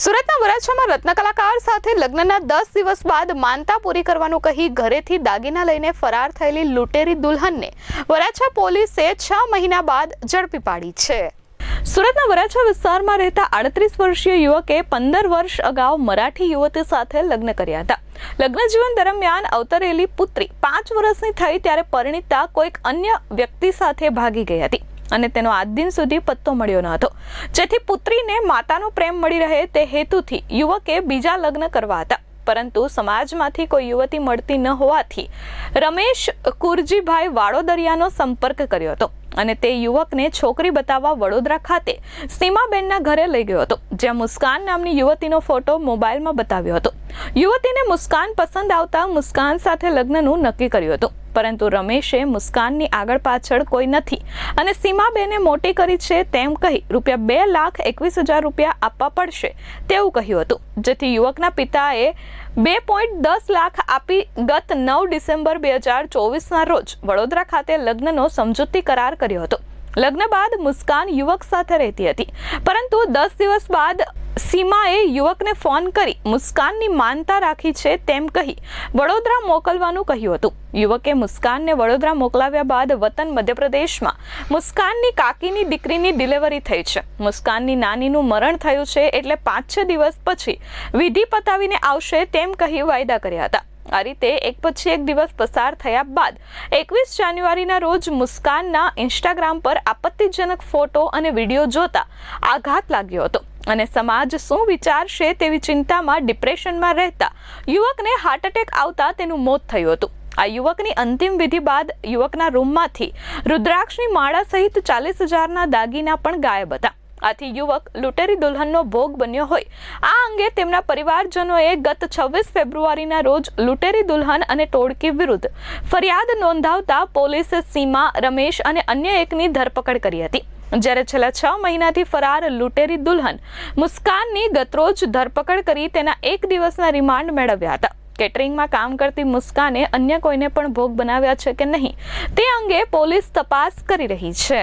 સુરતના વરાછામાં રત્ન કલાકાર સાથે લગ્નના દસ દિવસ બાદ માનતા પૂરી કરવાનું કહી ઘરેથી દાગીના લઈને ફરાર થયેલી લૂંટેરી દુલ્હનને વરાછા પોલીસે છ મહિના બાદ ઝડપી પાડી છે. સુરતના વરાછા વિસ્તારમાં રહેતા આડત્રીસ વર્ષીય યુવકે પંદર વર્ષ અગાઉ મરાઠી યુવતી સાથે લગ્ન કર્યા હતા. લગ્ન જીવન દરમિયાન અવતરેલી પુત્રી પાંચ વર્ષની થઈ ત્યારે પરિણીતા કોઈક અન્ય વ્યક્તિ સાથે ભાગી ગઈ હતી. અને તેનો આજ દિન સુધી પત્તો મળ્યો ન હતો. જેથી પુત્રીને માતાનો પ્રેમ મળી રહે તે હેતુથી યુવકે બીજા લગ્ન કરવા હતા. પરંતુ સમાજમાંથી કોઈ યુવતી મળતી ન હોવાથી રમેશ કુરજીભાઈ વાડોદરિયાનો સંપર્ક કર્યો હતો અને તે યુવકને છોકરી બતાવવા વડોદરા ખાતે સીમાબેનના ઘરે લઈ ગયો હતો, જ્યાં મુસ્કાન નામની યુવતીનો ફોટો મોબાઈલમાં બતાવ્યો હતો. યુવતીને મુસ્કાન પસંદ આવતા મુસ્કાન સાથે લગ્નનું નક્કી કર્યું હતું. પરંતુ રમેશે મુસ્કાનની આગળ પાછળ કોઈ નથી. અને સીમાબેને મોટી કરી છે તેમ કહી રૂપિયા બે લાખ એકવીસ હજાર રૂપિયા આપવા પડશે તેવું કહ્યું હતું. જેથી યુવકના પિતાએ બે પોઈન્ટ દસ લાખ આપી ગત નવ ડિસેમ્બર બે હજાર ચોવીસના રોજ વડોદરા ખાતે લગ્નનો સમજૂતી કરાર કર્યો હતો. લગ્ન બાદ મુસ્કાન યુવક સાથે રહેતી હતી. પરંતુ દસ દિવસ બાદ સીમાએ યુવકને ફોન કરી મુસ્કાનની માનતા રાખી છે તેમ કહી વડોદરા મોકલવાનું કહ્યું હતું. યુવકે મુસ્કાનને વડોદરા મોકલાવ્યા બાદ વતન મધ્યપ્રદેશમાં મુસ્કાનની કાકીની દીકરીની ડિલિવરી થઈ છે. મુસ્કાનની નાનીનું મરણ થયું છે એટલે પાંચ છ દિવસ પછી વિધિ પતાવીને આવશે તેમ કહી વાયદા કર્યા હતા. આ રીતે એક પછી એક દિવસ પસાર થયા બાદ એકવીસ જાન્યુઆરીના રોજ મુસ્કાનના ઇન્સ્ટાગ્રામ પર આપત્તિજનક ફોટો અને વીડિયો જોતા આઘાત લાગ્યો હતો. અને સમાજ શું વિચારશે તેવી ચિંતામાં ડિપ્રેશનમાં રહેતા યુવકને હાર્ટ એટેક આવતા તેનું મોત થયું હતું. આ યુવકની અંતિમ વિધિ બાદ યુવકના રૂમમાંથી રુદ્રાક્ષની માળા સહિત ચાલીસ હજારના દાગીના પણ ગાયબ હતા. આથી યુવક લૂંટેરી દુલ્હનનો ભોગ બન્યો હોય. આ અંગે તેમના પરિવારજનોએ ગત છવ્વીસ ફેબ્રુઆરીના રોજ લૂંટેરી દુલ્હન અને ટોળકી વિરુદ્ધ ફરિયાદ નોંધાવતા પોલીસે સીમા, રમેશ અને અન્ય એકની ધરપકડ કરી હતી. જ્યારે છેલ્લા છ મહિનાથી ફરાર લૂંટેરી દુલ્હન મુસ્કાનની ગતરોજ ધરપકડ કરી તેના એક દિવસના રિમાન્ડ મેળવ્યા હતા. કેટરિંગમાં કામ કરતી મુસ્કાને અન્ય કોઈને પણ ભોગ બનાવ્યા છે કે નહીં, તે અંગે પોલીસ તપાસ કરી રહી છે.